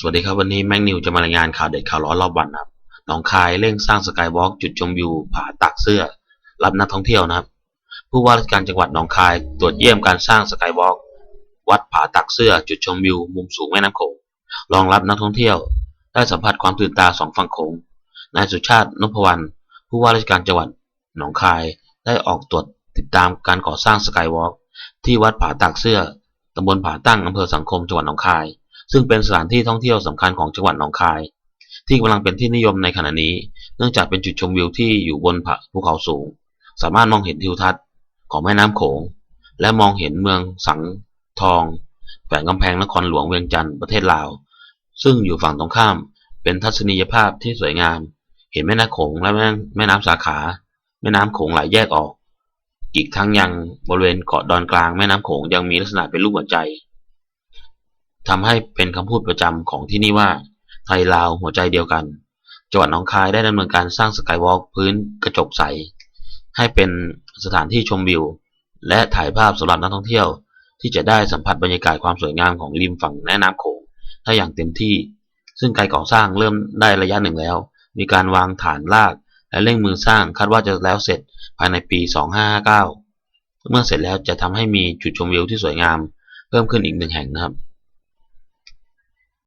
สวัสดีครับวันนี้แม็กนิวจะมารายงานข่าวเด็ดข่าวร้อนรอบวันนะครับหนองคายเร่งสร้างสกายวอล์กจุดชมวิวผาตากเสื้อ รับนักท่องเที่ยวนะครับ ผู้ว่าราชการจังหวัดหนองคายตรวจเยี่ยมการสร้างสกายวอล์กวัดผาตากเสื้อ จุดชมวิวมุมสูงแม่น้ำโขงรองรับนักท่องเที่ยว ได้สัมผัสความตื่นตาสองฝั่งโขงนายสุชาตินพวรรณผู้ว่าราชการจังหวัดหนองคายได้ออกตรวจติดตามการก่อสร้างสกายวอล์กที่วัดผาตากเสื้อตำบลผาตั้งอำเภอสังคมจังหวัดหนองคาย ซึ่งเป็นสถานที่ท่องเที่ยวสำคัญของจังหวัดหนองคาย ที่กำลังเป็นที่นิยมในขณะนี้ เนื่องจากเป็นจุดชมวิวที่อยู่บนภูเขาสูง สามารถมองเห็นทิวทัศน์ของแม่น้ำโขง และมองเห็นเมืองสังทองแฝงกำแพงนครหลวงเวียงจันทร์ประเทศลาว ซึ่งอยู่ฝั่งตรงข้าม เป็นทัศนียภาพที่สวยงาม เห็นแม่น้ำโขงและแม่น้ำสาขา แม่น้ำโขงไหลแยกออก อีกทั้งยังบริเวณเกาะดอนกลางแม่น้ำโขงยังมีลักษณะเป็นรูปหัวใจ ทำให้เป็นคำพูดประจำของที่นี่ว่า ไทยลาวหัวใจเดียวกัน จังหวัดหนองคายได้ดำเนินการสร้างสกายวอล์กพื้นกระจกใส ให้เป็นสถานที่ชมวิว และถ่ายภาพสำหรับนักท่องเที่ยว ที่จะได้สัมผัสบรรยากาศความสวยงามของริมฝั่งแม่น้ำโขงได้อย่างเต็มที่ ซึ่งการก่อสร้างเริ่มได้ระยะหนึ่งแล้ว มีการวางฐานรากและเร่งมือสร้างคาดว่าจะแล้วเสร็จภายในปี 2559 เมื่อเสร็จแล้วจะทำให้มีจุดชมวิวที่สวยงาม เพิ่มขึ้นอีกหนึ่งแห่งนะครับ